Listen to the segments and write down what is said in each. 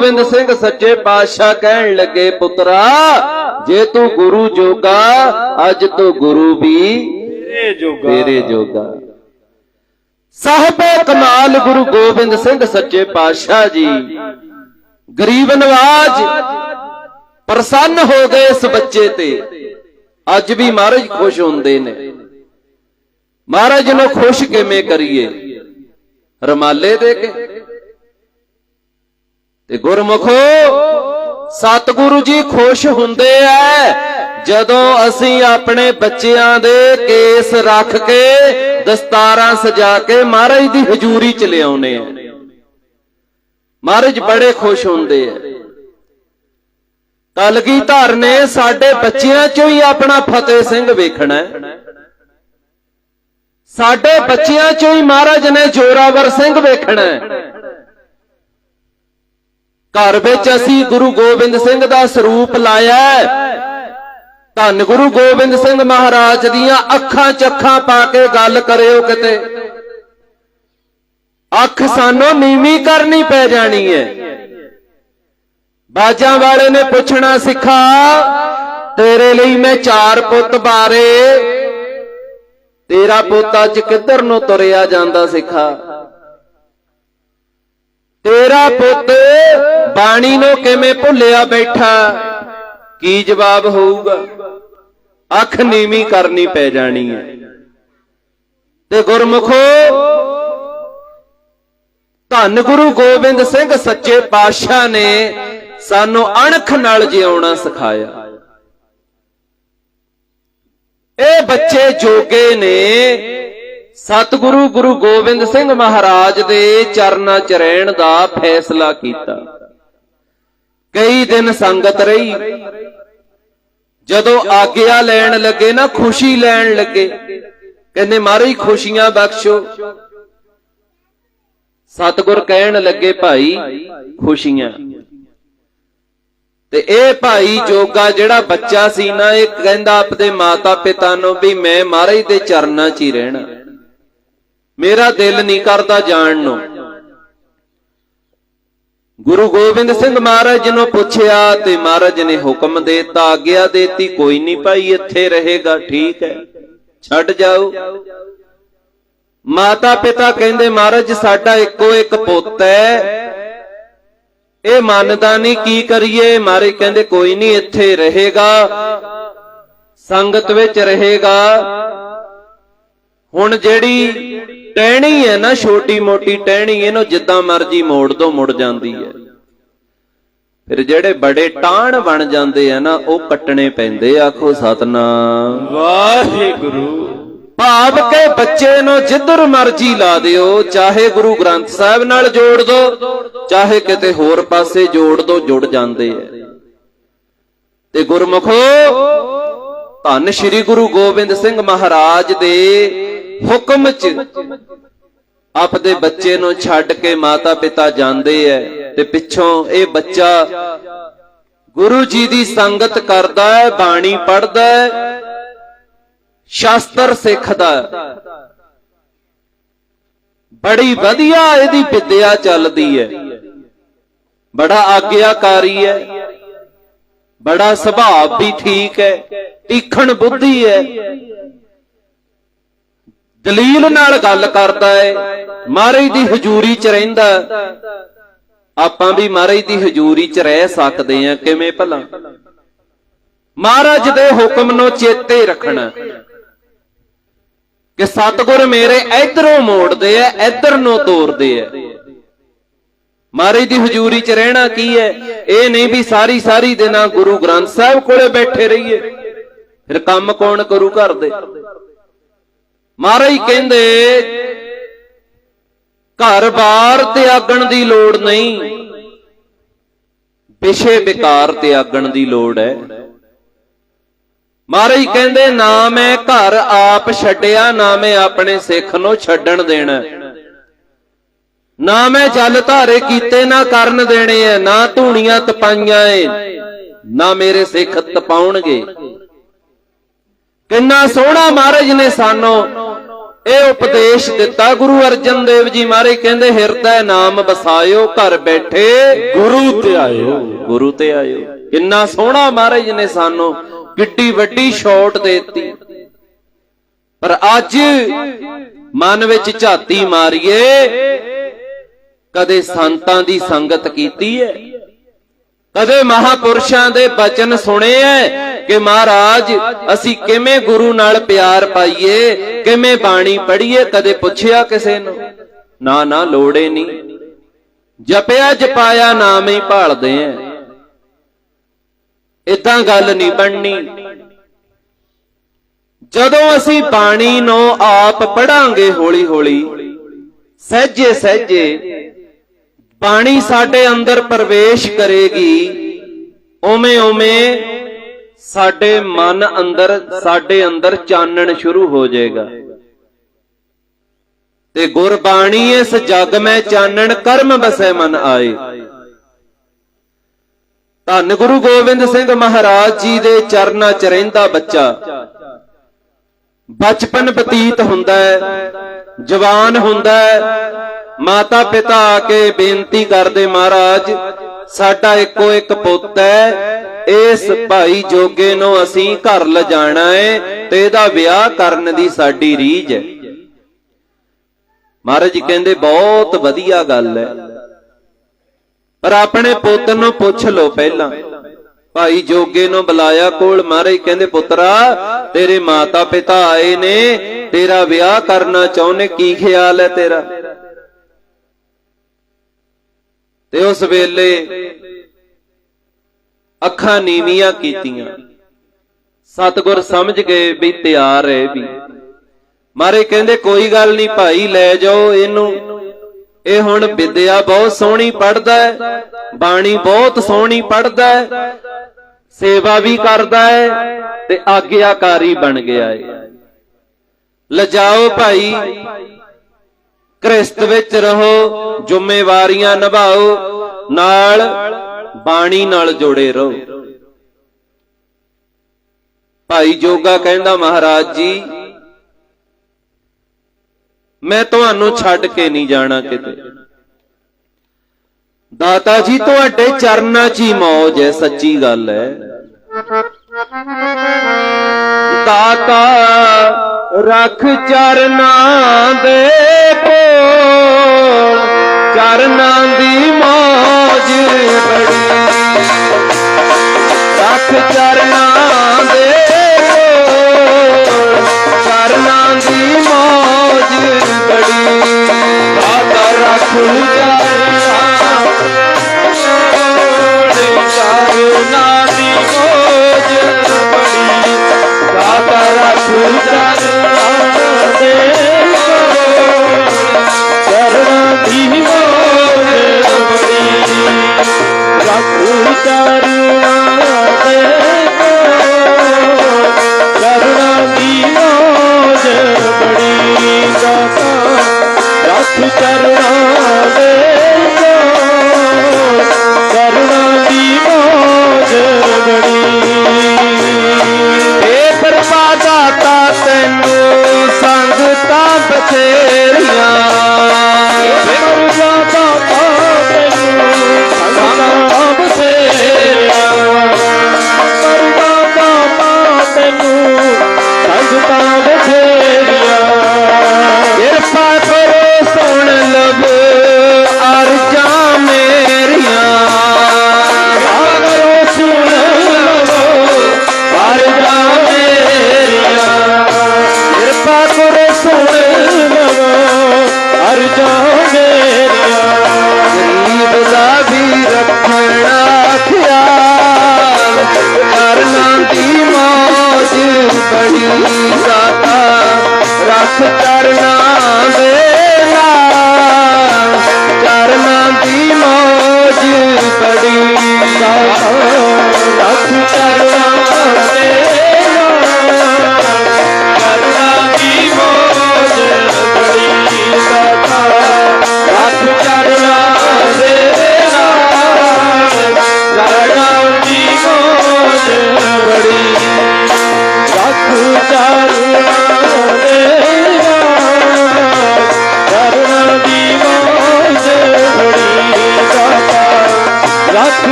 ਗੋਬਿੰਦ ਸਿੰਘ ਸੱਚੇ ਪਾਤਸ਼ਾਹ ਕਹਿਣ ਲੱਗੇ ਪੁੱਤਰਾ ਜੇ ਤੂੰ ਗੁਰੂ ਜੋਗਾ ਅੱਜ ਤੋਂ ਗੁਰੂ ਵੀ ਤੇਰੇ ਜੋਗਾ। ਤੇਰੇ ਜੋਗਾ। ਸਾਹਿਬੇ ਕਮਾਲ ਗੁਰੂ ਗੋਬਿੰਦ ਸਿੰਘ ਸੱਚੇ ਪਾਤਸ਼ਾਹ ਜੀ। ਗਰੀਬ ਨਵਾਜ ਪ੍ਰਸੰਨ ਹੋ ਗਏ ਇਸ ਬੱਚੇ ਤੇ। ਅੱਜ ਵੀ ਮਹਾਰਾਜ ਖੁਸ਼ ਹੁੰਦੇ ਨੇ। ਮਹਾਰਾਜ ਨੂੰ ਖੁਸ਼ ਕਿਵੇਂ ਕਰੀਏ? ਰਮਾਲੇ ਦੇ ਕੇ। ਤੇ ਗੁਰਮੁਖੋ ਸਤਿਗੁਰੂ ਜੀ ਖੁਸ਼ ਹੁੰਦੇ ਐ। ਜਦੋਂ ਅਸੀਂ ਆਪਣੇ ਬੱਚਿਆਂ ਦੇ ਕੇਸ ਰੱਖ ਕੇ ਦਸਤਾਰਾਂ ਸਜਾ ਕੇ ਮਹਾਰਾਜ ਦੀ ਹਜ਼ੂਰੀ ਚ ਲਿਆਉਨੇ ਆ। ਮਹਾਰਾਜ ਬੜੇ ਖੁਸ਼ ਹੁੰਦੇ ਐ ਕਲਗੀਧਰ ਨੇ ਸਾਡੇ ਬੱਚਿਆਂ ਚੋਂ ਹੀ ਆਪਣਾ ਫਤਿਹ ਸਿੰਘ ਵੇਖਣਾ ਸਾਡੇ ਬੱਚਿਆਂ ਚੋਂ ਹੀ ਮਹਾਰਾਜ ਨੇ ਜੋਰਾਵਰ ਸਿੰਘ ਵੇਖਣਾ ਘਰ ਵਿੱਚ ਅਸੀਂ ਗੁਰੂ ਗੋਬਿੰਦ ਸਿੰਘ ਦਾ ਸਰੂਪ ਲਾਇਆ। ਧੰਨ ਗੁਰੂ ਗੋਬਿੰਦ ਸਿੰਘ ਮਹਾਰਾਜ ਦੀਆਂ ਅੱਖਾਂ ਚ ਅੱਖਾਂ ਪਾ ਕੇ ਗੱਲ ਕਰਿਓ ਕਿਤੇ। ਅੱਖ ਸਾਨੂੰ ਨੀਵੀਂ ਕਰਨੀ ਪੈ ਜਾਣੀ ਹੈ। ਬਾਜਾਂ ਵਾਲੇ ਨੇ ਪੁੱਛਣਾ ਸਿੱਖਾ ਤੇਰੇ ਲਈ ਮੈਂ ਚਾਰ ਪੁੱਤ ਬਾਰੇ। ਤੇਰਾ ਪੁੱਤ ਅੱਜ ਕਿੱਧਰ ਨੂੰ ਤੁਰਿਆ ਜਾਂਦਾ ਸਿੱਖਾ? ਤੇਰਾ ਪੁੱਤ ਬਾਣੀ ਨੂੰ ਕਿਵੇਂ ਭੁੱਲਿਆ ਬੈਠਾ? ਕੀ ਜਵਾਬ ਹੋਊਗਾ? ਅੱਖ ਨੀਵੀਂ ਕਰਨੀ ਪੈ ਜਾਣੀ ਹੈ। ਤੇ ਗੁਰਮੁਖੋ, ਧੰਨ ਗੁਰੂ ਗੋਬਿੰਦ ਸਿੰਘ ਸੱਚੇ ਪਾਤਸ਼ਾਹ ਨੇ ਸਾਨੂੰ ਅਣਖ ਨਾਲ ਜਿਉਣਾ ਸਿਖਾਇਆ। ਇਹ ਬੱਚੇ ਜੋਗੇ ਨੇ ਸਤਿਗੁਰੂ ਗੁਰੂ ਗੋਬਿੰਦ ਸਿੰਘ ਮਹਾਰਾਜ ਦੇ ਚਰਨਾਂ 'ਚ ਰਹਿਣ ਦਾ ਫੈਸਲਾ ਕੀਤਾ। ਕਈ ਦਿਨ ਸੰਗਤ ਰਹੀ। ਜਦੋਂ ਆਗਿਆ ਲੈਣ ਲੱਗੇ ਨਾ, ਖੁਸ਼ੀ ਲੈਣ ਲੱਗੇ, ਕਹਿੰਦੇ ਮਹਾਰਾਜ ਖੁਸ਼ੀਆਂ ਬਖਸ਼ੋ। ਸਤਿਗੁਰ ਕਹਿਣ ਲੱਗੇ, ਭਾਈ, ਖੁਸ਼ੀਆਂ। ਤੇ ਇਹ ਭਾਈ ਜੋਗਾ ਜਿਹੜਾ ਬੱਚਾ ਸੀ ਨਾ, ਇਹ ਕਹਿੰਦਾ ਆਪਦੇ ਮਾਤਾ ਪਿਤਾ ਨੂੰ ਵੀ ਮੈਂ ਮਹਾਰਾਜ ਦੇ ਚਰਨਾਂ 'ਚ ਹੀ ਰਹਿਣਾ। ਮੇਰਾ ਦਿਲ ਨਹੀਂ ਕਰਦਾ ਜਾਣ ਨੂੰ। ਗੁਰੂ ਗੋਬਿੰਦ ਸਿੰਘ ਮਹਾਰਾਜ ਨੂੰ ਪੁੱਛਿਆ ਤੇ ਮਹਾਰਾਜ ਨੇ ਹੁਕਮ ਦੇਤਾ, ਆਗਿਆ ਦੇਤੀ, ਕੋਈ ਨਹੀਂ ਭਾਈ, ਇੱਥੇ ਰਹੇਗਾ, ਠੀਕ ਹੈ। ਛੱਡ ਜਾਓ। ਮਾਤਾ ਪਿਤਾ ਕਹਿੰਦੇ, ਮਹਾਰਾਜ, ਸਾਡਾ ਇੱਕੋ ਇੱਕ ਪੁੱਤ ਹੈ। ਇਹ ਮੰਨਦਾ ਨਹੀਂ, ਕੀ ਕਰੀਏ? ਮਾਰੇ ਕਹਿੰਦੇ, ਕੋਈ ਨਹੀਂ, ਇੱਥੇ ਰਹੇਗਾ। ਸੰਗਤ ਵਿੱਚ ਰਹੇਗਾ। ਹੁਣ ਜਿਹੜੀ ਟਹਿਣੀ ਹੈ ਨਾ ਛੋਟੀ ਮੋਟੀ ਟਹਿਣੀ ਇਹਨੂੰ ਜਿੱਦਾਂ ਮਰਜ਼ੀ ਮੋੜ ਦੋ ਮੁੜ ਜਾਂਦੀ ਹੈ। ਫਿਰ ਜਿਹੜੇ ਬੜੇ ਟਾਣ ਬਣ ਜਾਂਦੇ ਆ ਨਾ ਉਹ ਕੱਟਣੇ ਪੈਂਦੇ ਆਖੋ ਸਤਨਾਮ। ਵਾਹਿਗੁਰੂ। ਭਾਵ ਕੇ ਬੱਚੇ ਨੂੰ ਜਿੱਧਰ ਮਰਜ਼ੀ ਲਾ ਦਿਓ ਚਾਹੇ ਗੁਰੂ ਗ੍ਰੰਥ ਸਾਹਿਬ ਨਾਲ ਜੋੜ ਦਿਓ ਚਾਹੇ ਕਿਤੇ ਹੋਰ ਪਾਸੇ ਜੋੜ ਦਿਓ ਜੁੜ ਜਾਂਦੇ ਐ ਤੇ ਗੁਰਮੁਖੋ ਧੰਨ ਸ੍ਰੀ ਗੁਰੂ ਗੋਬਿੰਦ ਸਿੰਘ ਮਹਾਰਾਜ ਦੇ ਹੁਕਮ 'ਚ ਆਪਦੇ ਬੱਚੇ ਨੂੰ ਛੱਡ ਕੇ ਮਾਤਾ ਪਿਤਾ ਜਾਂਦੇ ਐ ਤੇ ਪਿੱਛੋਂ ਇਹ ਬੱਚਾ ਗੁਰੂ ਜੀ ਦੀ ਸੰਗਤ ਕਰਦਾ ਹੈ ਬਾਣੀ ਪੜਦਾ ਹੈ ਸ਼ਾਸਤਰ ਸਿੱਖਦਾ ਬੜੀ ਵਧੀਆ ਇਹਦੀ ਵਿਦਿਆ ਚੱਲਦੀ ਹੈ ਬੜਾ ਆਗਿਆਕਾਰੀ ਹੈ ਬੜਾ ਸੁਭਾਅ ਵੀ ਠੀਕ ਹੈ ਤੀਖਣ ਬੁੱਧੀ ਹੈ ਦਲੀਲ ਨਾਲ ਗੱਲ ਕਰਦਾ ਹੈ ਮਹਾਰਾਜ ਦੀ ਹਜ਼ੂਰੀ 'ਚ ਰਹਿੰਦਾ। ਆਪਾਂ ਵੀ ਮਹਾਰਾਜ ਦੀ ਹਜ਼ੂਰੀ 'ਚ ਰਹਿ ਸਕਦੇ ਹਾਂ ਕਿਵੇਂ ਭਲਾ? ਮਹਾਰਾਜ ਦੇ ਹੁਕਮ ਨੂੰ ਚੇਤੇ ਰੱਖਣਾ। ਕਿ ਸਤਿਗੁਰ ਮੇਰੇ ਇਧਰੋਂ ਮੋੜਦੇ ਐ ਇਧਰ ਨੂੰ ਤੋਰਦੇ ਐ ਮਹਾਰਾਜ ਦੀ ਹਜ਼ੂਰੀ 'ਚ ਰਹਿਣਾ ਕੀ ਹੈ ਇਹ ਨਹੀਂ ਵੀ ਸਾਰੀ ਸਾਰੀ ਦਿਨਾਂ ਗੁਰੂ ਗ੍ਰੰਥ ਸਾਹਿਬ ਕੋਲੇ ਬੈਠੇ ਰਹੀਏ। ਫਿਰ ਕੰਮ ਕੌਣ ਕਰੂ ਘਰ ਦੇ? ਮਹਾਰਾਜ ਕਹਿੰਦੇ ਘਰ-ਬਾਰ ਤਿਆਗਣ ਦੀ ਲੋੜ ਨਹੀਂ। ਵਿਸ਼ੇ ਵਿਕਾਰ ਤਿਆਗਣ ਦੀ ਲੋੜ ਹੈ। ਮਹਾਰਾਜ ਕਹਿੰਦੇ, ਨਾ ਮੈਂ ਘਰ ਆਪ ਛੱਡਿਆ, ਨਾ ਮੈਂ ਆਪਣੇ ਸਿੱਖ ਨੂੰ ਛੱਡਣ ਦੇਣਾ। ਨਾ ਮੈਂ ਜਲ ਧਾਰੇ ਕੀਤੇ, ਨਾ ਕਰਨ ਦੇਣੇ ਐ, ਨਾ ਧੂਣੀਆਂ ਤਪਾਈਆਂ ਏ ਨਾ ਮੇਰੇ ਸਿੱਖ ਤਪਾਉਣਗੇ। ਕਿੰਨਾ ਸੋਹਣਾ ਮਹਾਰਾਜ ਨੇ ਸਾਨੂੰ ਇਹ ਉਪਦੇਸ਼ ਦਿੱਤਾ ਗੁਰੂ ਅਰਜਨ ਦੇਵ ਜੀ ਮਹਾਰਾਜ ਕਹਿੰਦੇ ਹਿਰਦੈ ਨਾਮ ਵਸਾਇਓ ਘਰ ਬੈਠੇ ਗੁਰੂ ਤੇ ਆਇਓ। ਗੁਰੂ ਤੇ ਆਇਓ। ਕਿੰਨਾ ਸੋਹਣਾ ਮਹਾਰਾਜ ਨੇ ਸਾਨੂੰ ਕਿੱਡੀ ਵੱਡੀ ਛੋਟ ਦੇਤੀ। ਪਰ ਅੱਜ ਮਨ ਵਿੱਚ ਝਾਤੀ ਮਾਰੀਏ ਕਦੇ ਸੰਤਾਂ ਦੀ ਸੰਗਤ ਕੀਤੀ ਹੈ। ਕਦੇ ਮਹਾਪੁਰਸ਼ਾਂ ਦੇ ਬਚਨ ਸੁਣੇ ਐ ਕਿ ਮਹਾਰਾਜ, ਅਸੀਂ ਕਿਵੇਂ ਗੁਰੂ ਨਾਲ ਪਿਆਰ ਪਾਈਏ, ਕਿਵੇਂ ਬਾਣੀ ਪੜ੍ਹੀਏ, ਕਦੇ ਪੁੱਛਿਆ ਕਿਸੇ ਨੂੰ? ਨਾ ਨਾ, ਲੋੜੇ ਨਹੀਂ। ਜਪਿਆ, ਜਪਾਇਆ, ਨਾਮ ਹੀ ਭਾਲਦੇ ਐ। ਇਦਾਂ ਗੱਲ ਨਹੀਂ ਬਣਨੀ। ਜਦੋਂ ਅਸੀਂ ਬਾਣੀ ਨੂੰ ਆਪ ਪੜਾਂਗੇ ਹੌਲੀ ਹੌਲੀ ਸਹਿਜੇ ਸਹਿਜੇ ਬਾਣੀ ਸਾਡੇ ਅੰਦਰ ਪ੍ਰਵੇਸ਼ ਕਰੇਗੀ ਓਵੇਂ ਓਵੇਂ ਸਾਡੇ ਮਨ ਅੰਦਰ, ਸਾਡੇ ਅੰਦਰ ਚਾਨਣ ਸ਼ੁਰੂ ਹੋ ਜਾਏਗਾ। ਤੇ ਗੁਰਬਾਣੀ ਇਸ ਜਗ ਮੈਂ ਚਾਨਣ, ਕਰਮ ਬਸੈ ਮਨ ਆਏ। ਧੰਨ ਗੁਰੂ ਗੋਬਿੰਦ ਸਿੰਘ ਮਹਾਰਾਜ ਜੀ ਦੇ ਚਰਨਾਂ 'ਚ ਰਹਿੰਦਾ ਬੱਚਾ। ਬਚਪਨ ਬਤੀਤ ਹੁੰਦਾ ਹੈ, ਜਵਾਨ ਹੁੰਦਾ ਹੈ ਮਾਤਾ ਪਿਤਾ ਆ ਕੇ ਬੇਨਤੀ ਕਰਦੇ ਮਹਾਰਾਜ, ਸਾਡਾ ਇੱਕੋ ਇੱਕ ਪੁੱਤ ਹੈ। ਇਸ ਭਾਈ ਜੋਗੇ ਨੂੰ ਅਸੀਂ ਘਰ ਲਿਜਾਣਾ ਹੈ ਤੇ ਇਹਦਾ ਵਿਆਹ ਕਰਨ ਦੀ ਸਾਡੀ ਰੀਝ ਹੈ। ਮਹਾਰਾਜ ਜੀ ਕਹਿੰਦੇ, ਬਹੁਤ ਵਧੀਆ ਗੱਲ ਹੈ। ਪਰ ਆਪਣੇ ਪੁੱਤ ਨੂੰ ਪੁੱਛ ਲਓ ਪਹਿਲਾਂ। ਭਾਈ ਜੋਗੇ ਨੂੰ ਬੁਲਾਇਆ ਕੋਲ, ਮਹਾਰਾਜ ਕਹਿੰਦੇ, ਪੁੱਤਰਾ, ਤੇਰੇ ਮਾਤਾ ਪਿਤਾ ਆਏ ਨੇ। ਤੇਰਾ ਵਿਆਹ ਕਰਨਾ ਚਾਹੁੰਦੇ, ਕੀ ਖਿਆਲ ਹੈ ਤੇਰਾ? ਤੇ ਉਸ ਵੇਲੇ ਅੱਖਾਂ ਨੀਵੀਆਂ ਕੀਤੀਆਂ। ਸਤਗੁਰ ਸਮਝ ਗਏ ਵੀ ਤਿਆਰ ਹੈ ਵੀ। ਮਾਰੇ ਕਹਿੰਦੇ, ਕੋਈ ਗੱਲ ਨਹੀਂ ਭਾਈ, ਲੈ ਜਾਓ ਇਹਨੂੰ। ਇਹ ਹੁਣ ਵਿਦਿਆ ਬਹੁਤ ਸੋਹਣੀ ਪੜਦਾ ਹੈ, ਬਾਣੀ ਬਹੁਤ ਸੋਹਣੀ ਪੜਦਾ ਹੈ, ਸੇਵਾ ਵੀ ਕਰਦਾ ਹੈ ਤੇ ਆਗਿਆਕਾਰੀ ਬਣ ਗਿਆ ਹੈ। ਲਜਾਓ ਭਾਈ ਕ੍ਰਿਸਤ ਵਿੱਚ ਰਹੋ, ਜ਼ਿੰਮੇਵਾਰੀਆਂ ਨਿਭਾਓ, ਨਾਲ ਬਾਣੀ ਨਾਲ ਜੋੜੇ ਰਹੋ। ਭਾਈ ਜੋਗਾ ਕਹਿੰਦਾ, ਮਹਾਰਾਜ ਜੀ, ਮੈਂ ਤੁਹਾਨੂੰ ਛੱਡ ਕੇ ਨਹੀਂ ਜਾਣਾ ਕਿਤੇ। ਦਾਤਾ ਜੀ, ਤੁਹਾਡੇ ਚਰਨਾਂ 'ਚ ਹੀ ਮੌਜ ਹੈ, ਸੱਚੀ ਗੱਲ ਹੈ। ਦਾਤਾ ਰੱਖ ਚਰਨਾਂ ਦੇ ਕੋਲ। ਚਰਨਾਂ ਦੀ ਮੌਜ ਬੜੀ। ਰੱਖ ਚਰਨਾਂ ਦੇ ਕੋਲ। ਚਰਨਾਂ ਦੀ ਮੌਜ ਬੜੀ। ਦਾਤਾ ਰੱਖ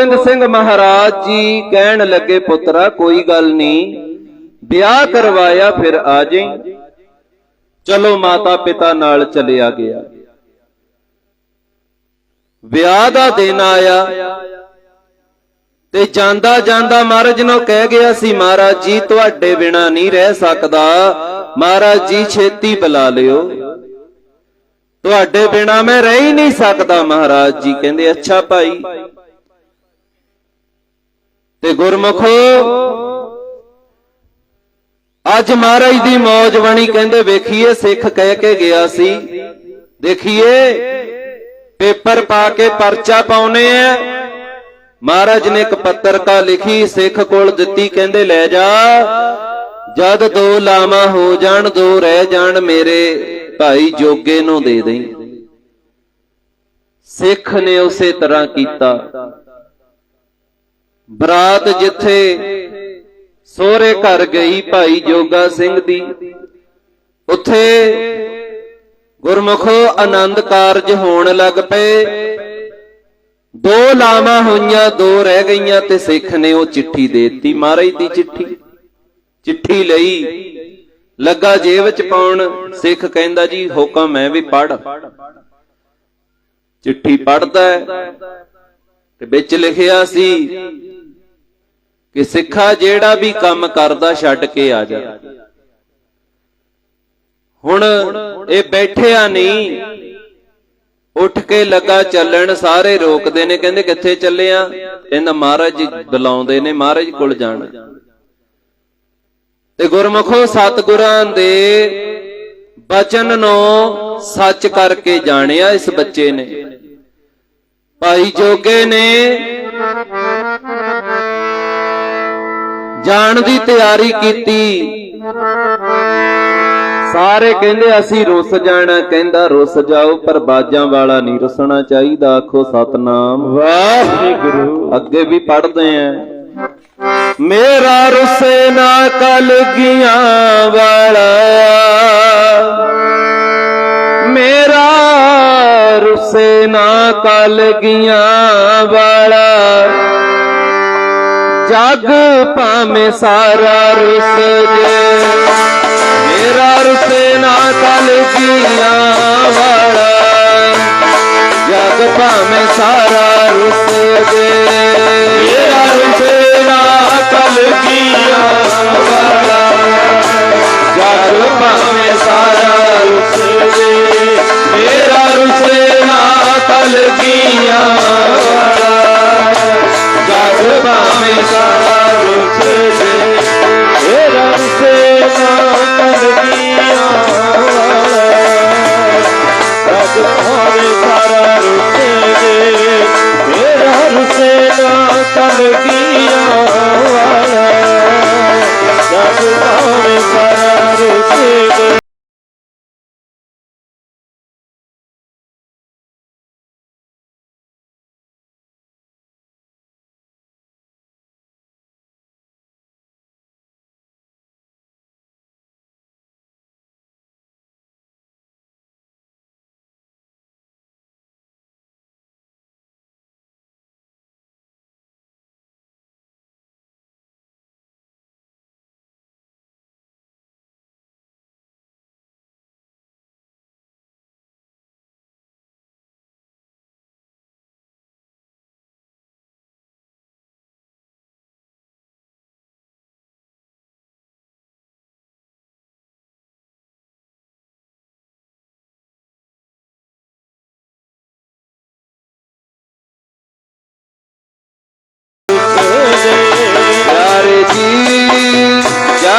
ਗੋਬਿੰਦ ਸਿੰਘ ਮਹਾਰਾਜ ਜੀ ਕਹਿਣ ਲੱਗੇ, ਪੁੱਤਰਾ, ਕੋਈ ਗੱਲ ਨਹੀਂ। ਵਿਆਹ ਕਰਵਾਇਆ, ਫਿਰ ਆ ਜਾਈ। ਚਲੋ ਮਾਤਾ ਪਿਤਾ ਨਾਲ ਚਲਿਆ ਗਿਆ। ਵਿਆਹ ਦਾ ਦਿਨ ਆਇਆ ਤੇ ਜਾਂਦਾ ਜਾਂਦਾ ਮਹਾਰਾਜ ਨੂੰ ਕਹਿ ਗਿਆ ਸੀ, ਮਹਾਰਾਜ ਜੀ, ਤੁਹਾਡੇ ਬਿਨਾ ਨਹੀਂ ਰਹਿ ਸਕਦਾ। ਮਹਾਰਾਜ ਜੀ, ਛੇਤੀ ਬੁਲਾ ਲਿਓ। ਤੁਹਾਡੇ ਬਿਨਾ ਮੈਂ ਰਹਿ ਹੀ ਨਹੀਂ ਸਕਦਾ, ਮਹਾਰਾਜ ਜੀ ਕਹਿੰਦੇ, ਅੱਛਾ ਭਾਈ ਤੇ ਗੁਰਮੁਖੋ, ਅੱਜ ਮਹਾਰਾਜ ਦੀ ਮੌਜ ਬਣੀ ਕਹਿੰਦੇ, ਵੇਖੀਏ ਸਿੱਖ ਕਹਿ ਕੇ ਗਿਆ ਸੀ। ਦੇਖੀਏ, ਪੇਪਰ ਪਾ ਕੇ ਪਰਚਾ ਪਾਉਨੇ ਆ। ਮਹਾਰਾਜ ਨੇ ਇੱਕ ਪੱਤਰਕਾ ਲਿਖੀ, ਸਿੱਖ ਕੋਲ ਦਿੱਤੀ, ਕਹਿੰਦੇ, ਲੈ ਜਾ। ਜਦ ਦੋ ਲਾਵਾਂ ਹੋ ਜਾਣ, ਦੋ ਰਹਿ ਜਾਣ, ਮੇਰੇ ਭਾਈ ਜੋਗੇ ਨੂੰ ਦੇ ਦੇਈ। ਸਿੱਖ ਨੇ ਉਸੇ ਤਰ੍ਹਾਂ ਕੀਤਾ। ਬਰਾਤ ਜਿੱਥੇ ਸੋਹਰੇ ਘਰ ਗਈ ਭਾਈ ਜੋਗਾ ਸਿੰਘ ਦੀ, ਉੱਥੇ ਗੁਰਮੁਖੋ ਆਨੰਦ ਕਾਰਜ ਹੋਣ ਲੱਗ ਪਏ। ਦੋ ਲਾਵਾਂ ਹੋਈਆਂ, ਦੋ ਰਹਿ ਗਈਆਂ ਤੇ ਸਿੱਖ ਨੇ ਉਹ ਚਿੱਠੀ ਦੇ ਦਿੱਤੀ। ਮਹਾਰਾਜ ਦੀ ਚਿੱਠੀ ਚਿੱਠੀ ਲਈ ਲੱਗਾ ਜੇਬ ਵਿੱਚ ਪਾਉਣ। ਸਿੱਖ ਕਹਿੰਦਾ, ਜੀ ਹੁਕਮ ਹੈ ਵੀ ਪੜ ਚਿੱਠੀ ਪੜਦਾ ਤੇ ਵਿੱਚ ਲਿਖਿਆ ਸੀ ਕਿ ਸਿੱਖਾ ਜਿਹੜਾ ਵੀ ਕੰਮ ਕਰਦਾ ਛੱਡ ਕੇ ਆ ਜਾ। ਹੁਣ ਇਹ ਬੈਠਿਆ ਨਹੀਂ। ਉੱਠ ਕੇ ਲੱਗਾ ਚੱਲਣ, ਸਾਰੇ ਰੋਕਦੇ ਨੇ, ਕਹਿੰਦੇ ਕਿੱਥੇ ਚੱਲੇ ਆ ਕਹਿੰਦਾ ਮਹਾਰਾਜ ਜੀ ਬੁਲਾਉਂਦੇ ਨੇ, ਮਹਾਰਾਜ ਕੋਲ ਜਾਣਾ। ਤੇ ਗੁਰਮੁਖੋ ਸਤਿਗੁਰਾਂ ਦੇ ਬਚਨ ਨੂੰ ਸੱਚ ਕਰਕੇ ਜਾਣਿਆ ਇਸ ਬੱਚੇ ਨੇ। ਭਾਈ ਜੋਗੇ ਨੇ ਜਾਣ ਦੀ ਤਿਆਰੀ ਕੀਤੀ। ਸਾਰੇ ਕਹਿੰਦੇ ਅਸੀਂ ਰੁੱਸ ਜਾਣਾ ਕਹਿੰਦਾ ਰੁੱਸ ਜਾਓ ਪਰ ਬਾਜਾਂ ਵਾਲਾ ਨਹੀਂ ਰੁੱਸਣਾ ਚਾਹੀਦਾ। ਆਖੋ ਸਤਨਾਮ। ਵਾਹਿਗੁਰੂ। ਅੱਗੇ ਵੀ ਪੜਦੇ ਆਂ। ਮੇਰਾ ਰੁੱਸੇ ਨਾ ਕਲਗੀਆਂ ਵਾਲਾ। ਮੇਰਾ ਰੁੱਸੇ ਨਾ ਕਲਗੀਆਂ ਵਾਲਾ। ਜਗ ਭਾਵੇਂ ਸਾਰਾ ਰੁੱਸ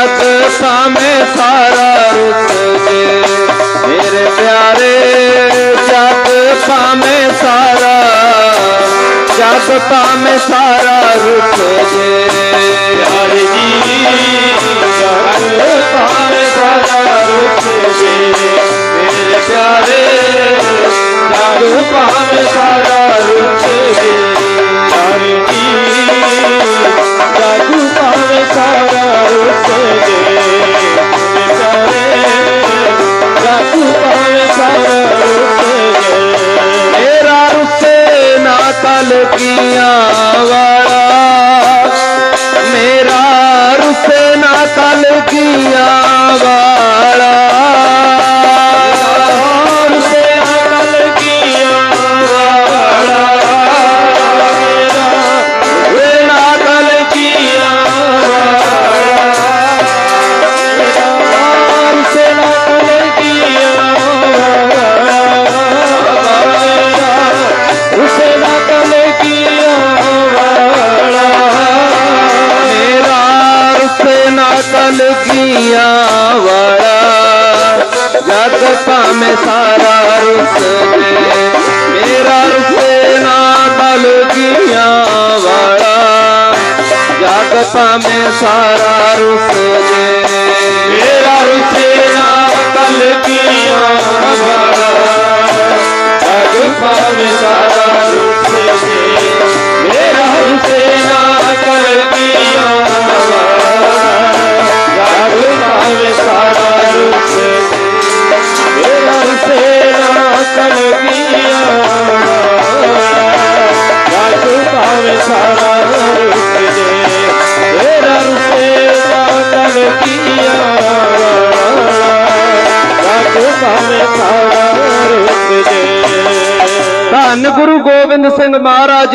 ਜਗ ਸਾਵੇਂ ਸਾਰਾ ਰੁੱਸ ਜੇ। ਮੇਰੇ ਪਿਆਰੇ, ਜਗ ਪਾਵੇਂ ਸਾਰਾ, ਜਗ ਪਾਵੇਂ ਸਾਰਾ ਰੁੱਸ ਜੇ। ਕਲ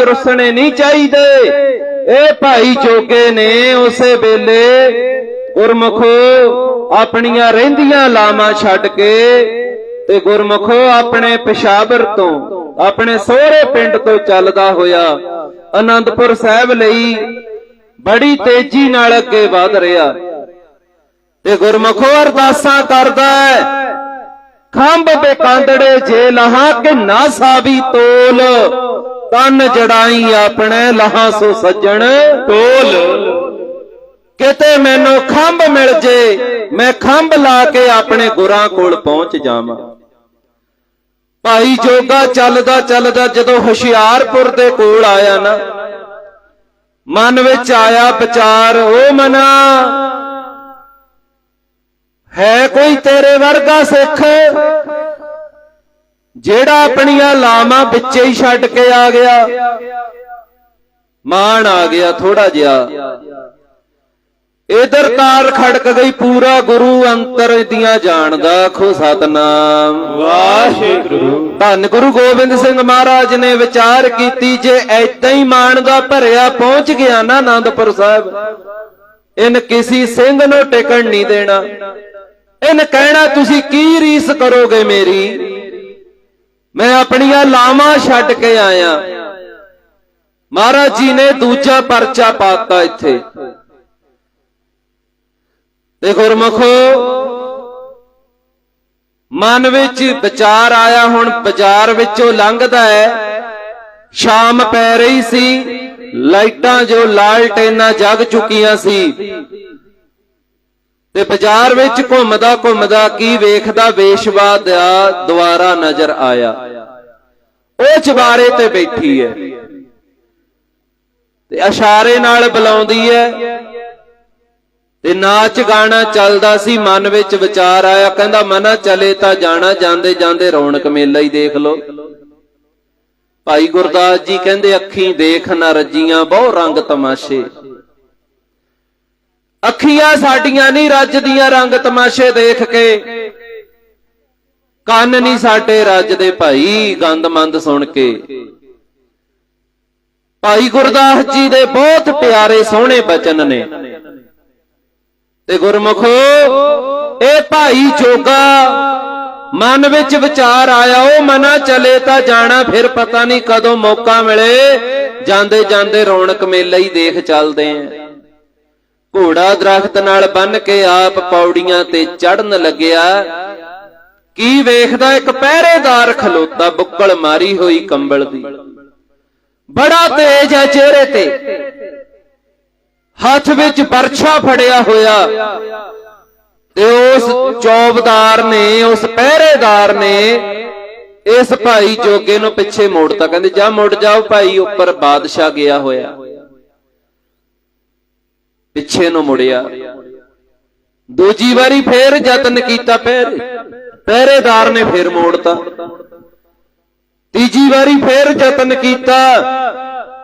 ਰੁੱਸਣੇ ਨਹੀਂ ਚਾਹੀਦੇ। ਇਹ ਭਾਈ ਜੋਗੇ ਨੇ ਉਸੇ ਵੇਲੇ ਗੁਰਮਖੋ ਆਪਣੀਆਂ ਰਹਿੰਦੀਆਂ ਲਾਵਾਂ ਛੱਡ ਕੇ ਤੇ ਗੁਰਮਖੋ ਆਪਣੇ ਪਿਸ਼ਾਵਰ ਤੋਂ, ਆਪਣੇ ਸਹੁਰੇ ਪਿੰਡ ਤੋਂ ਚੱਲਦਾ ਹੋਇਆ ਅਨੰਦਪੁਰ ਸਾਹਿਬ ਲਈ ਬੜੀ ਤੇਜ਼ੀ ਨਾਲ ਅੱਗੇ ਵਧ ਰਿਹਾ। ਤੇ ਗੁਰਮਖੋ ਅਰਦਾਸਾਂ ਕਰਦਾ ਹੈ, ਖੰਭ ਤੇ ਕਾਂਦੜੇ ਜੇ ਲਹਾ ਕਿ ਨਾ ਸਾਵੀ ਤੋਲ। ਤਨ ਜੜਾਈ ਆਪਣੇ ਲਹਾ ਸੋ ਸੱਜਣ ਢੋਲ। ਕਿਤੇ ਮੈਨੂੰ ਖੰਭ ਮਿਲ ਜੇ, ਮੈਂ ਖੰਭ ਲਾ ਕੇ ਆਪਣੇ ਗੁਰਾਂ ਕੋਲ ਪਹੁੰਚ ਜਾਵਾਂ। ਭਾਈ ਜੋਗਾ ਚੱਲਦਾ ਚੱਲਦਾ ਜਦੋਂ ਹੁਸ਼ਿਆਰਪੁਰ ਦੇ ਕੋਲ ਆਇਆ ਨਾ, ਮਨ ਵਿੱਚ ਆਇਆ ਵਿਚਾਰ ਉਹ ਮਨਾ, ਹੈ ਕੋਈ ਤੇਰੇ ਵਰਗਾ ਸਿੱਖ? ਜਿਹੜਾ ਆਪਣੀਆਂ ਲਾਵਾਂ ਵਿੱਚੇ ਹੀ ਛੱਡ ਕੇ ਆ ਗਿਆ। ਮਾਣ ਆ ਗਿਆ ਥੋੜਾ ਜਿਹਾ। ਇਧਰ ਤਾਰ ਖੜਕ ਗਈ ਪੂਰਾ ਗੁਰੂ ਅੰਤਰ ਦੀਆਂ ਜਾਣਦਾ ਖੋ ਸਤਨਾਮ। ਵਾਹਿਗੁਰੂ। ਧੰਨ ਗੁਰੂ ਗੋਬਿੰਦ ਸਿੰਘ ਮਹਾਰਾਜ ਨੇ ਵਿਚਾਰ ਕੀਤੀ ਜੇ ਐਦਾਂ ਹੀ ਮਾਣ ਦਾ ਭਰਿਆ ਪਹੁੰਚ ਗਿਆ ਨਾ ਆਨੰਦਪੁਰ ਸਾਹਿਬ ਇਨ ਕਿਸੇ ਸਿੰਘ ਨੂੰ ਟਿਕਣ ਨਹੀਂ ਦੇਣਾ। ਇਨ ਕਹਿਣਾ ਤੁਸੀਂ ਕੀ ਰੀਸ ਕਰੋਗੇ ਮੇਰੀ? ਮੈਂ ਆਪਣੀਆਂ ਲਾਵਾਂ ਛੱਡ ਕੇ ਆਇਆ। ਮਹਾਰਾਜ ਜੀ ਨੇ ਦੂਜਾ ਪਰਚਾ ਪਾਤਾ ਇੱਥੇ। ਤੇ ਗੁਰਮਖੋ, ਮਨ ਵਿੱਚ ਵਿਚਾਰ ਆਇਆ, ਹੁਣ ਬਾਜ਼ਾਰ ਵਿੱਚੋਂ ਲੰਘਦਾ ਹੈ। ਸ਼ਾਮ ਪੈ ਰਹੀ ਸੀ, ਲਾਈਟਾਂ ਜੋ ਲਾਲਟੇਨਾਂ ਜਗ ਚੁੱਕੀਆਂ ਸੀ। ਤੇ ਬਾਜ਼ਾਰ ਵਿੱਚ ਘੁੰਮਦਾ ਘੁੰਮਦਾ ਕੀ ਵੇਖਦਾ ਵੇਸ਼ਵਾ ਦਾ ਦੁਆਰਾ ਨਜ਼ਰ ਆਇਆ। ਉਹ ਚਵਾਰੇ ਤੇ ਬੈਠੀ ਹੈ। ਤੇ ਇਸ਼ਾਰੇ ਨਾਲ ਬੁਲਾਉਂਦੀ ਹੈ। ਤੇ ਨਾਚ ਗਾਣਾ ਚੱਲਦਾ ਸੀ, ਮਨ ਵਿੱਚ ਵਿਚਾਰ ਆਇਆ। ਕਹਿੰਦਾ, ਮਨਾ ਚਲੇ ਤਾਂ ਜਾਣਾ, ਜਾਂਦੇ ਜਾਂਦੇ ਰੌਣਕ ਮੇਲਾ ਹੀ ਦੇਖ ਲੋ ਭਾਈ ਗੁਰਦਾਸ ਜੀ ਕਹਿੰਦੇ, ਅੱਖੀਂ ਦੇਖ ਨਾ ਰੱਜੀਆਂ, ਬਹੁ ਰੰਗ ਤਮਾਸ਼ੇ। ਅੱਖੀਆਂ ਸਾਡੀਆਂ ਨਹੀਂ ਰੱਜਦੀਆਂ ਰੰਗ ਤਮਾਸ਼ੇ ਦੇਖ ਕੇ। ਕੰਨ ਨਹੀਂ ਸਾਡੇ ਰੱਜਦੇ ਭਾਈ, ਗੰਦ ਮੰਦ ਸੁਣ ਕੇ। ਭਾਈ ਗੁਰਦਾਸ ਜੀ ਦੇ ਬਹੁਤ ਪਿਆਰੇ ਸੋਹਣੇ ਬਚਨ ਨੇ। ਤੇ ਗੁਰਮੁਖੋ, ਇਹ ਭਾਈ ਜੋਗਾ, ਮਨ ਵਿੱਚ ਵਿਚਾਰ ਆਇਆ, ਉਹ ਮਨਾ ਚਲੇ ਤਾਂ ਜਾਣਾ, ਫਿਰ ਪਤਾ ਨਹੀਂ ਕਦੋਂ ਮੌਕਾ ਮਿਲੇ। ਜਾਂਦੇ ਜਾਂਦੇ ਰੌਣਕ ਮੇਲਾ ਹੀ ਦੇਖ ਚੱਲਦੇ ਆਂ। ਘੋੜਾ ਦਰਖਤ ਨਾਲ ਬੰਨ ਕੇ ਆਪ ਪੌੜੀਆਂ ਤੇ ਚੜਨ ਲੱਗਿਆ। ਕੀ ਵੇਖਦਾ ਇੱਕ ਪਹਿਰੇਦਾਰ ਖਲੋਤਾ ਬੁੱਕਲ ਮਾਰੀ ਹੋਈ ਕੰਬਲ ਦੀ। ਬੜਾ ਤੇਜ ਹੈ ਚਿਹਰੇ ਤੇ। ਹੱਥ ਵਿੱਚ ਬਰਛਾ ਫੜਿਆ ਹੋਇਆ। ਤੇ ਉਸ ਚੌਬਦਾਰ ਨੇ, ਉਸ ਪਹਿਰੇਦਾਰ ਨੇ ਇਸ ਭਾਈ ਜੋਗੇ ਨੂੰ ਪਿੱਛੇ ਮੋੜਤਾ। ਕਹਿੰਦੇ, ਜਾ ਮੁੜ ਜਾਓ ਭਾਈ, ਉੱਪਰ ਬਾਦਸ਼ਾਹ ਗਿਆ ਹੋਇਆ। ਪਿੱਛੇ ਨੂੰ ਮੁੜਿਆ। ਦੂਜੀ ਵਾਰੀ ਫੇਰ ਯਤਨ ਕੀਤਾ ਪਹਿਰੇ ਪਹਿਰੇਦਾਰ ਨੇ ਫੇਰ ਮੋੜਤਾ। ਤੀਜੀ ਵਾਰੀ ਫੇਰ ਯਤਨ ਕੀਤਾ।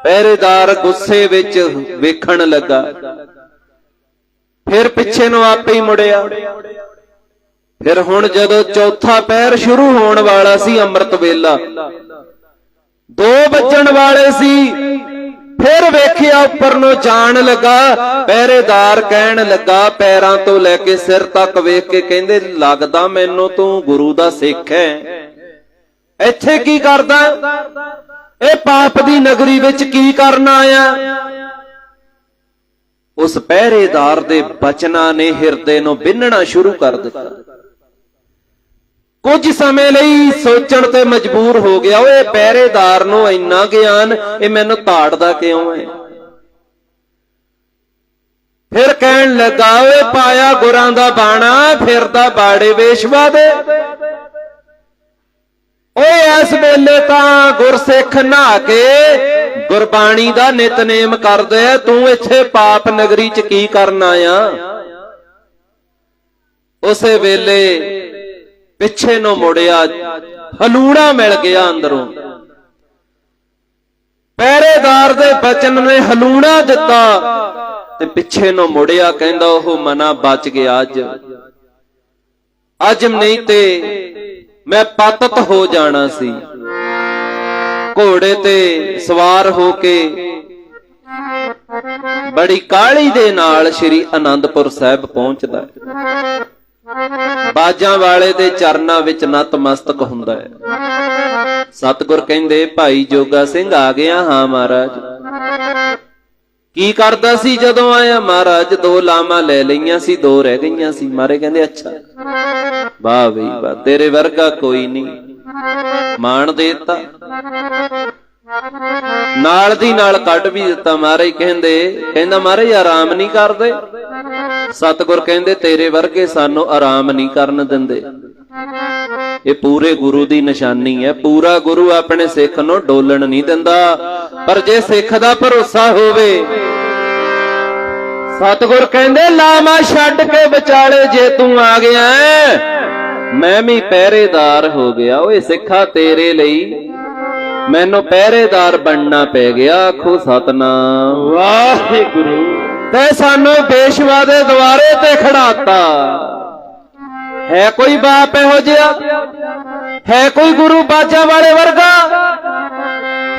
ਪਹਿਰੇਦਾਰ ਗੁੱਸੇ ਵਿੱਚ ਵੇਖਣ ਲੱਗਾ। ਫਿਰ ਪਿੱਛੇ ਨੂੰ ਆਪੇ ਹੀ ਮੁੜਿਆ। ਫਿਰ ਹੁਣ ਜਦੋਂ ਚੌਥਾ ਪੈਰ ਸ਼ੁਰੂ ਹੋਣ ਵਾਲਾ ਸੀ, ਅੰਮ੍ਰਿਤ ਵੇਲਾ। ਦੋ ਵੱਜਣ ਵਾਲੇ ਸੀ। ਫਿਰ ਵੇਖਿਆ ਉੱਪਰ ਨੂੰ ਜਾਣ ਲੱਗਾ, ਪਹਿਰੇਦਾਰ ਕਹਿਣ ਲੱਗਾ, ਪੈਰਾਂ ਤੋਂ ਲੈ ਕੇ ਸਿਰ ਤੱਕ ਵੇਖ ਕੇ ਕਹਿੰਦੇ, ਲੱਗਦਾ ਮੈਨੂੰ ਤੂੰ ਗੁਰੂ ਦਾ ਸਿੱਖ ਹੈ ਇੱਥੇ ਕੀ ਕਰਦਾ? ਇਹ ਪਾਪ ਦੀ ਨਗਰੀ ਵਿੱਚ ਕੀ ਕਰਨ ਆਇਆ? ਉਸ ਪਹਿਰੇਦਾਰ ਦੇ ਬਚਨਾਂ ਨੇ ਹਿਰਦੇ ਨੂੰ ਬਿੰਨਣਾ ਸ਼ੁਰੂ ਕਰ ਦਿੱਤਾ। ਕੁਝ ਸਮੇਂ ਲਈ ਸੋਚਣ ਤੇ ਮਜਬੂਰ ਹੋ ਗਿਆ, ਓਏ ਪਹਿਰੇਦਾਰ ਨੂੰ ਇੰਨਾ ਗਿਆਨ, ਇਹ ਮੈਨੂੰ ਤਾੜਦਾ ਕਿਉਂ ਹੈ? ਫਿਰ ਕਹਿਣ ਲੱਗਾ, ਓਏ ਪਾਇਆ ਗੁਰਾਂ ਦਾ ਬਾਣਾ, ਫਿਰਦਾ ਬਾੜੇ ਵੇਸ਼ਵਾ ਦੇ। ਓਏ ਇਸ ਵੇਲੇ ਤਾਂ ਗੁਰਸਿੱਖ ਨਹਾ ਕੇ ਗੁਰਬਾਣੀ ਦਾ ਨਿਤਨੇਮ ਕਰਦੇ ਆ, ਤੂੰ ਇੱਥੇ ਪਾਪ ਨਗਰੀ ਚ ਕੀ ਕਰਨ ਆਇਆ? ਉਸੇ ਵੇਲੇ ਪਿੱਛੇ ਨੂੰ ਮੁੜਿਆ, ਹਲੂਣਾ ਮਿਲ ਗਿਆ ਅੰਦਰੋਂ। ਪਹਿਰੇਦਾਰ ਦੇ ਬਚਨ ਨੇ ਹਲੂਣਾ ਦਿੱਤਾ ਤੇ ਪਿੱਛੇ ਨੂੰ ਮੁੜਿਆ, ਕਹਿੰਦਾ ਉਹ ਮਨਾ ਬਚ ਗਿਆ ਅੱਜ। ਅੱਜ ਨਹੀਂ ਤੇ ਮੈਂ ਪਤਤ ਹੋ ਜਾਣਾ ਸੀ। ਘੋੜੇ ਤੇ ਸਵਾਰ ਹੋ ਕੇ ਬੜੀ ਕਾਹਲੀ ਦੇ ਨਾਲ ਸ੍ਰੀ ਅਨੰਦਪੁਰ ਸਾਹਿਬ ਪਹੁੰਚਦਾ। ਬਾਜਾਂ ਵਾਲੇ ਦੇ ਚਰਨਾਂ ਵਿੱਚ ਨਤਮਸਤਕ ਹੁੰਦਾ ਹੈ। ਸਤਿਗੁਰ ਕਹਿੰਦੇ, ਭਾਈ ਜੋਗਾ ਸਿੰਘ, ਆ ਗਿਆ ਹਾਂ ਮਹਾਰਾਜ। ਕੀ ਕਰਦਾ ਸੀ ਜਦੋਂ ਆਇਆ ਮਹਾਰਾਜ? ਦੋ ਲਾਮਾ ਲੈ ਲਈਆਂ ਸੀ, ਦੋ ਰਹਿ ਗਈਆਂ ਸੀ। ਮਾਰੇ ਕਹਿੰਦੇ, ਅੱਛਾ। ਵਾਹ ਬਈ ਵਾਹ, ਤੇਰੇ ਵਰਗਾ ਕੋਈ ਨਹੀਂ। ਮਾਣ ਦੇਤਾ। ਨਾਲ ਦੀ ਨਾਲ ਕੱਢ ਵੀ ਦਿੱਤਾ ਮਹਾਰਾਜ ਕਹਿੰਦੇ, ਕਹਿੰਦਾ ਮਹਾਰਾਜ ਆਰਾਮ ਨਹੀਂ ਕਰਦੇ। ਸਤਿਗੁਰ ਕਹਿੰਦੇ, ਤੇਰੇ ਵਰਗੇ ਸਾਨੂੰ ਆਰਾਮ ਨਹੀਂ ਕਰਨ ਦਿੰਦੇ। ਇਹ ਪੂਰੇ ਗੁਰੂ ਦੀ ਨਿਸ਼ਾਨੀ ਹੈ। ਪੂਰਾ ਗੁਰੂ ਆਪਣੇ ਸਿੱਖ ਨੂੰ ਡੋਲਣ ਨਹੀਂ ਦਿੰਦਾ। ਪਰ ਜੇ ਸਿੱਖ ਦਾ ਭਰੋਸਾ ਹੋਵੇ, ਸਤਿਗੁਰ ਕਹਿੰਦੇ, ਲਾਮਾ ਛੱਡ ਕੇ ਵਿਚਾਲੇ ਜੇ ਤੂੰ ਆ ਗਿਆ ਮੈਂ ਵੀ ਪਹਿਰੇਦਾਰ ਹੋ ਗਿਆ। ਓਏ ਸਿੱਖਾ ਤੇਰੇ ਲਈ। ਮੈਨੂੰ ਪਹਿਰੇਦਾਰ ਬਣਨਾ ਪੈ ਗਿਆ ਆਖੋ ਸਤਨਾਮ। ਵਾਹਿਗੁਰੂ। ਤੇ ਸਾਨੂੰ ਪੇਸ਼ਵਾ ਦੇ ਦੁਆਰੇ ਤੇ ਖੜਾਤਾ। ਹੈ ਕੋਈ ਬਾਪ ਇਹੋ ਜਿਹਾ? ਹੈ ਕੋਈ ਗੁਰੂ ਬਾਜਾ ਵਾਲੇ ਵਰਗਾ?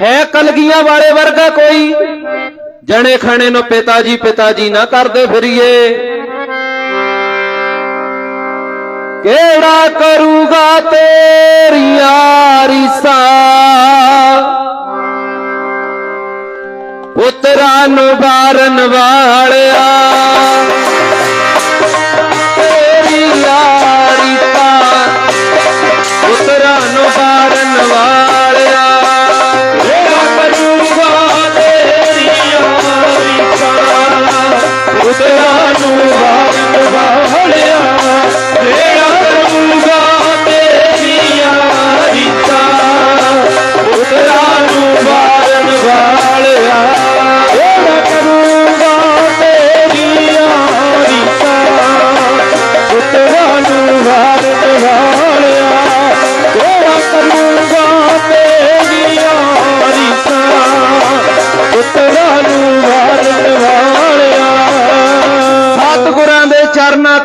ਹੈ ਕਲਗੀਆਂ ਵਾਲੇ ਵਰਗਾ ਕੋਈ? ਜਣੇ ਖਾਣੇ ਨੂੰ ਪਿਤਾ ਜੀ ਪਿਤਾ ਜੀ ਨਾ ਕਰਦੇ ਫਿਰੀਏ। ਕਿਹੜਾ ਕਰੂਗਾ ਤੇਰੀ ਰੀਸਾਂ ਪੁੱਤਰਾਂ ਨੂੰ ਬਾਰਨ ਵਾਲਿਆ।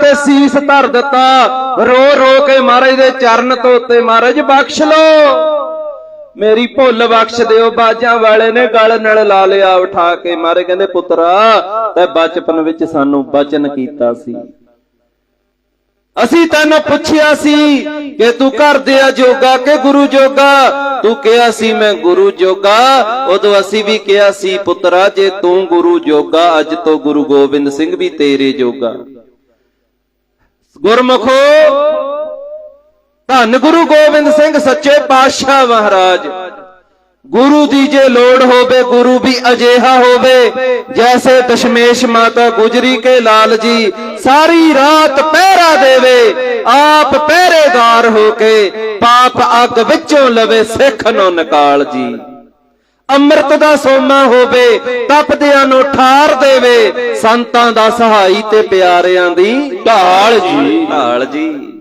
ਤੇ ਸੀਸ ਧਰ ਦਿੱਤਾ। ਰੋ ਰੋ ਕੇ ਮਹਾਰਾਜ ਦੇ ਚਰਨ ਧੋਤੇ ਮਹਾਰਾਜ ਬਖਸ਼ ਲੋ ਮੇਰੀ ਭੁੱਲ ਬਖਸ਼ ਦਿਓ, ਬਾਜਾਂ ਵਾਲੇ ਨੇ ਗਲ ਨਾਲ ਲਾ ਲਿਆ ਉਠਾ ਕੇ। ਮਾਰੇ ਕਹਿੰਦੇ, ਪੁੱਤਰਾ, ਤੈ ਬਚਪਨ ਵਿੱਚ ਸਾਨੂੰ ਬਚਨ ਕੀਤਾ ਸੀ। ਅਸੀਂ ਤੈਨੂੰ ਪੁੱਛਿਆ ਸੀ ਕਿ ਤੂੰ ਕਰਦੇ ਆ ਜੋਗਾ ਕਿ ਗੁਰੂ ਜੋਗਾ? ਤੂੰ ਕਿਹਾ ਸੀ, ਮੈਂ ਗੁਰੂ ਜੋਗਾ। ਉਦੋਂ ਅਸੀਂ ਵੀ ਕਿਹਾ ਸੀ, ਪੁੱਤਰਾ, ਜੇ ਤੂੰ ਗੁਰੂ ਜੋਗਾ, ਅੱਜ ਤੋਂ ਗੁਰੂ ਗੋਬਿੰਦ ਸਿੰਘ ਵੀ ਤੇਰੇ ਜੋਗਾ। ਗੁਰਮਖੋ, ਧੰਨ ਗੁਰੂ ਗੋਬਿੰਦ ਸਿੰਘ ਸੱਚੇ ਪਾਤਸ਼ਾਹ ਮਹਾਰਾਜ। ਗੁਰੂ ਦੀ ਜੇ ਲੋੜ ਹੋਵੇ, ਗੁਰੂ ਵੀ ਅਜੇਹਾ ਹੋਵੇ, ਜੈਸੇ ਦਸ਼ਮੇਸ਼ ਮਾਤਾ ਗੁਜਰੀ ਕੇ ਲਾਲ ਜੀ, ਸਾਰੀ ਰਾਤ ਪਹਿਰਾ ਦੇਵੇ, ਆਪ ਪਹਿਰੇਦਾਰ ਹੋ ਕੇ, ਪਾਪ ਅੱਗ ਵਿੱਚੋਂ ਲਵੇ ਸਿੱਖ ਨੂੰ ਨਿਕਾਲ ਜੀ। ਅੰਮ੍ਰਿਤ ਦਾ ਸੋਮਾ ਹੋਵੇ, ਤਪਦਿਆਂ ਨੂੰ ਠਾਰ ਦੇਵੇ, ਸੰਤਾਂ ਦਾ ਸਹਾਈ ਤੇ ਪਿਆਰਿਆਂ ਦੀ ਢਾਲ ਜੀ। ਢਾਲ ਜੀ।